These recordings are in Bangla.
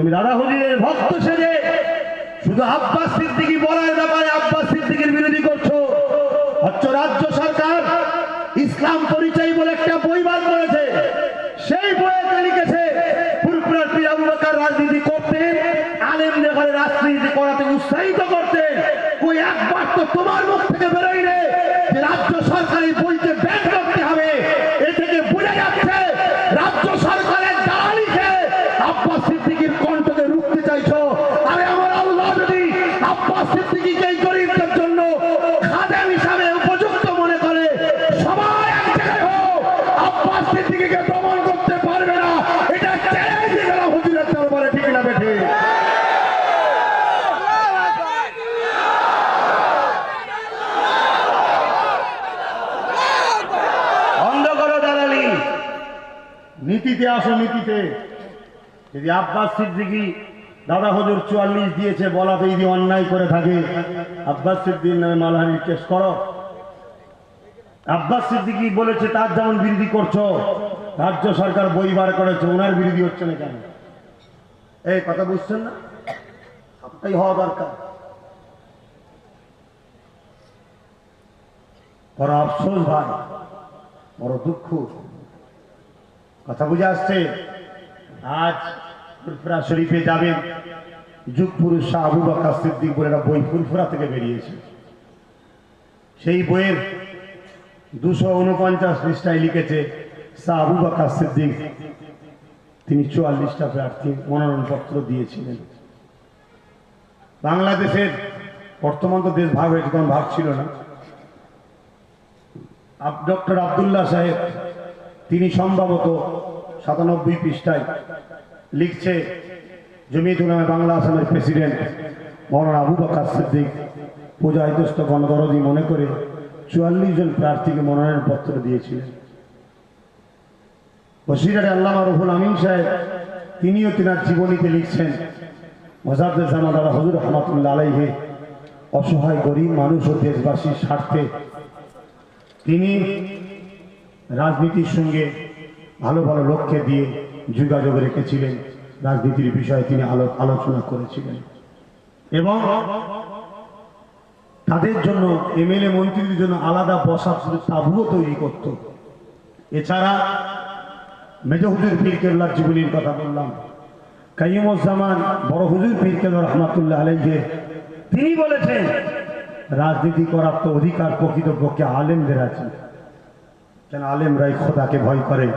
তুমি দাদা হুজুরের ভক্ত সেজে শুধু আব্বাস সিদ্দিকি বলার ব্যাপারে আব্বাস সিদ্দিকির বিরোধী করছ। হচ্ছে রাজ্য সরকার ইসলাম পরিচয় বলে একটা বই বার করেছে। সেই বইয়ে লিখেছে ফুরফুরার পীর রাজনীতি করতেন, আলেমদের ঘরে রাজনীতি করাতে উৎসাহিত করতেন। ওই একবার তো তোমার মুখ থেকে বেরোই রে, যে রাজ্য সরকারি বইতে ব্যান করতে হবে। এ থেকে বোঝা যাচ্ছে, রাজ্য সরকারের দালালিকে আব্বাস সিদ্দিকির কণ্ঠকে রুখতে চাইছো আরে আমার আল্লাহ যদি আব্বাস সিদ্দিকিকে এই গরিবদের জন্য খাদেম হিসাবে উপযুক্ত মনে করে সবাই এক জায়গায় হোক আব্বাস সিদ্দিকিকে দমন করতে পারবে না এটা চ্যালেঞ্জ গেল হুজুরের দরবারে ঠিক না বেঠে বন্ধ করো দালালি নীতিতে আসো নীতিতে। যদি আব্বাস সিদ্দিকি দাদা হজুর চুয়াল্লিশ দিয়েছে, বলাতে যদি অন্যায় করে থাকে, আব্বাস সিদ্দিক নামে মালহানির কেস করো। আব্বাস সিদ্দিকি বলেছে, তার যেমন বিরোধী করছ, রাজ্য সরকার বই বার করেছে, ওনার বিরোধী হচ্ছে না কেন? এই কথা বুঝছেন না? সবটাই হওয়া দরকার। বড় আফসোস ভাই, বড় দুঃখ। কথা বুঝে আসছে? আজ ফুরফুরা শরীফে যাবেন। যুগ পুরুষ শাহ আবু বকর সিদ্দিক বলে একটা বই ফুরফুরা থেকে বেরিয়েছে। সেই বইয়ের দুশো উনপঞ্চাশ পৃষ্ঠায় লিখেছে শাহ আবু বকর সিদ্দিক। তিনি চুয়াল্লিশটা প্রার্থী মনোনয়নপত্র দিয়েছিলেন। বাংলাদেশের বর্তমান তো দেশ ভাগ হয়েছে, তখন ভাগ ছিল না। ডক্টর আবদুল্লাহ সাহেব তিনি সম্ভবত সাতানব্বই পৃষ্ঠায় লিখছে জমিয়ত উলামা বাংলা আসামের প্রেসিডেন্ট মৌলানা আবু বকর সিদ্দিক। পূজায়তস্ত গণদরদি মনে করে চুয়াল্লিশ জন প্রার্থীকে মনোনয়নপত্র দিয়েছিলেন। বসিরাটে আল্লামা রহুল আমিন সাহেব, তিনিও তিনার জীবনীতে লিখছেন মোজাদ্দের জামা দাদা হজুর রহমতুল্লাহ আলাইহে, অসহায় গরিব মানুষ ও দেশবাসীর স্বার্থে। তিনি রাজনীতির সঙ্গে ভালো ভালো লোককে দিয়ে যোগাযোগ রেখেছিলেন। রাজনীতির বিষয়ে তিনি আলো- আলোচনা করেছিলেন। এবং তাদের জন্য এমএলএ মন্ত্রীদের জন্য আলাদা শুধু তাবুও তৈরি করত। এছাড়া মেজ হুজুর পীর কেবলার জীবনীর কথা বললাম। কাইমুজ্জামান বড় হুজুর পীর কেবলা রহমাতুল্লাহ আলমকে তিনি বলেছেন, রাজনীতি করার তো অধিকার প্রকৃতপক্ষে আলেমদের আছে। কেন আলেমরাই খোদাকে ভয় করে।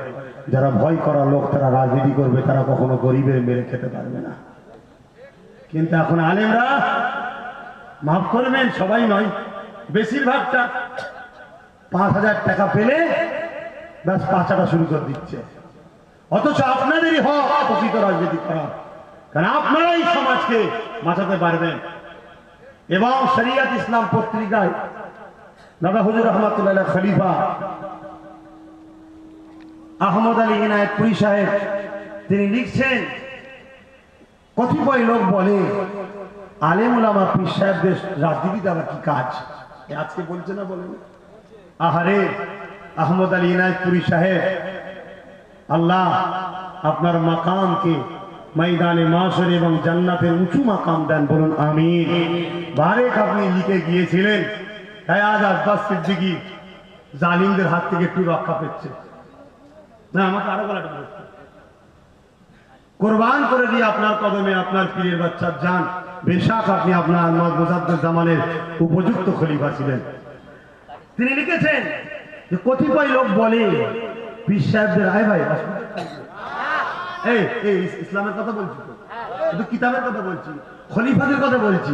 যারা ভয় করা লোক, তারা রাজনীতি করবে, তারা কখনো গরিবের মেরে খেতে পারবে না। কিন্তু এখন আলেমরা, মাফ করবেন সবাই নয়, বেশিরভাগটা পাঁচ হাজার টাকা পেলে ব্যাস পাচাটা শুরু করে দিচ্ছে। অথচ আপনাদেরই হক প্রকৃত রাজনীতি করা কারণ আপনারাই সমাজকে বাঁচাতে পারবেন। এবং শরিয়াত ইসলাম পত্রিকায় দাদা হুজুর রহমতুল্লাহ খলিফা আহমদ আলী ইনায়তপুরি সাহেব, তিনি লিখছেন, কতিপয় লোক বলে আলেমুলামা পীর সাহেবদের রাজনীতিতে আবার কি কাজ? আজকে বলছে না বলেন আহারে, আহমদ আলী ইনায়তপুরি সাহেব, আল্লাহ আপনার মাকামকে ময়দানে মাসর এবং জান্নাতের উঁচু মাকাম দেন বলুন আমি বারেক আপনি লিখে গিয়েছিলেন তাই আজ আব্বাস সিদ্দিকি জালিমদের হাত থেকে একটু রক্ষা পেচ্ছে না, আমাকে আরও গলাটা কোরবান করে দিয়ে আপনার কদমে আপনার পীরের বাচ্চার যান বেশাক আপনি আপনার মোজাদ্দের জামানের উপযুক্ত খলিফা ছিলেন। তিনি লিখেছেন যে, কতিপয় লোক বলে, পীর সাহেবদের, আয় ভাই এই এই ইসলামের কথা বলছি তো। কিন্তু কিতাবের কথা বলছি, খলিফাদের কথা বলছি।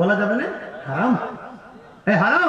বলা যাবে না? হারাম। এই, হারাম।